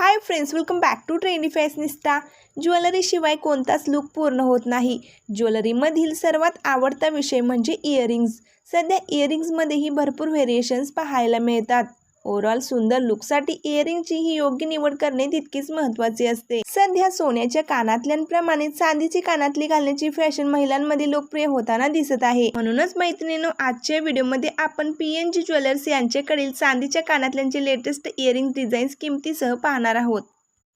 Hi friends welcome back to trendy fashionista ज्वेलरीशिवाय कोणताच look पूर्ण होत नाही. ज्वेलरीमधील सर्वात आवडता विषय म्हणजे इयरिंग्ज सध्या इयरिंग्जमध्येही भरपूर व्हेरिएशन्स पाहायला मिळतात. ओव्हरऑल सुंदर लुकसाठी इयरिंगची ही योग्य निवड करणे तितकीच महत्वाची असते. सध्या सोन्याच्या कानातल्यांप्रमाणे चांदीची कानातली घालण्याची फॅशन महिलांमध्ये लोकप्रिय होताना दिसत आहे. म्हणूनच मैत्रिणीनो आजच्या व्हिडिओमध्ये आपण पीएनजी ज्वेलर्स यांच्याकडील चांदीच्या कानातल्यांचे लेटेस्ट इयरिंग डिझाईन्स किमतीसह पाहणार आहोत.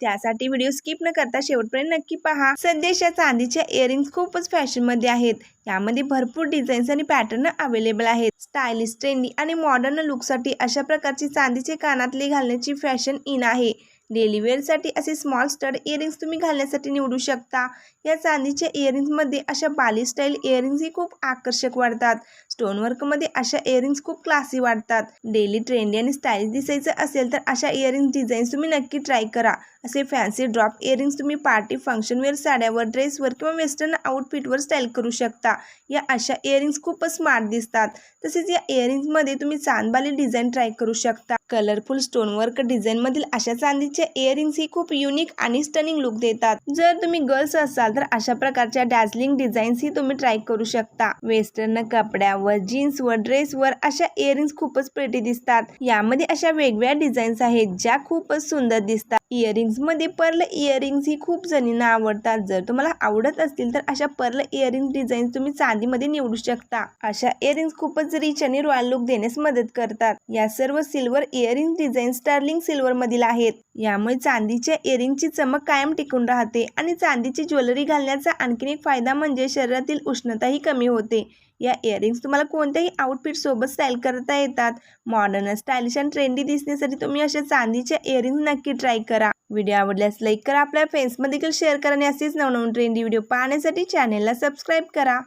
त्यासाठी व्हिडिओ स्किप न करता शेवटपर्यंत नक्की पहा. सध्याच्या चांदीच्या इयरिंग्स खूपच फॅशनमध्ये आहेत. यामध्ये भरपूर डिझाईन्स आणि पॅटर्न अवेलेबल आहेत. स्टायलिश ट्रेंडी आणि मॉडर्न लुकसाठी अशा प्रकारची चांदीचे कानातले घालण्याची फॅशन इन आहे. डेली वेअरसाठी असे स्मॉल स्टड इयरिंग्स तुम्ही घालण्यासाठी निवडू शकता. या चांदीच्या इयरिंग्समध्ये अशा बाली स्टाईल इयरिंग्सही खूप आकर्षक वाटतात स्टोनवर्कमध्ये अशा इयरिंग्स खूप क्लासी वाटतात डेली ट्रेंडी आणि स्टाईलिश दिसायचं असेल तर अशा इयरिंग डिझाईन्स तुम्ही नक्की ट्राय करा. असे फॅन्सी ड्रॉप इयरिंग्स तुम्ही पार्टी फंक्शनवेअर साड्यावर ड्रेसवर किंवा वेस्टर्न आउटफिटवर स्टाईल करू शकता. या अशा इयरिंग्स खूपच स्मार्ट दिसतात. तसेच या इयरिंग्समध्ये तुम्ही चांदबाली डिझाईन ट्राय करू शकता. कलरफुल स्टोनवर्क डिझाईनमधील अशा चांदीच्या इयरिंग्स ही खूप युनिक आणि स्टनिंग लुक देतात. जर तुम्ही गर्ल्स असाल तर अशा प्रकारच्या डॅझलिंग डिझाईन्स ही तुम्ही ट्राय करू शकता. वेस्टर्न कपड्यावर जीन्सवर ड्रेसवर अशा इयरिंग्स खूपच प्रेटी दिसतात. यामध्ये अशा वेगवेगळ्या डिझाईन्स आहेत ज्या खूपच सुंदर दिसतात. इयरिंग्समध्ये पर्ल इयरिंग्स ही खूप जणींना आवडतात. जर तुम्हाला आवडत असतील तर अशा पर्ल इयरिंग डिझाईन तुम्ही चांदीमध्ये निवडू शकता. अशा इयरिंग्स खूपच रिच आणि रॉयल लुक देण्यास मदत करतात. या सर्व silver earring design sterling silver मधील आहेत. यामुळे चांदीच्या इयरिंगची चमक कायम टिकून राहते आणि चांदीची ज्वेलरी घालण्याचा आणखीन एक फायदा म्हणजे शरीरातील उष्णताही कमी होते. या इयरिंग्स तुम्हाला कोणत्याही आउटफिटसोबत स्टाईल करता येतात. मॉडर्न स्टाईलिश आणि ट्रेंडी दिसण्यासाठी तुम्ही अशा चांदीच्या इयरिंग्स नक्की ट्राय करा. व्हिडिओ आवडल्यास लाईक करा. आपल्या फ्रेंड्समध्ये देखील शेअर करा आणि असेच नवनवीन ट्रेंडी व्हिडिओ पाहण्यासाठी चॅनेलला सबस्क्राईब करा.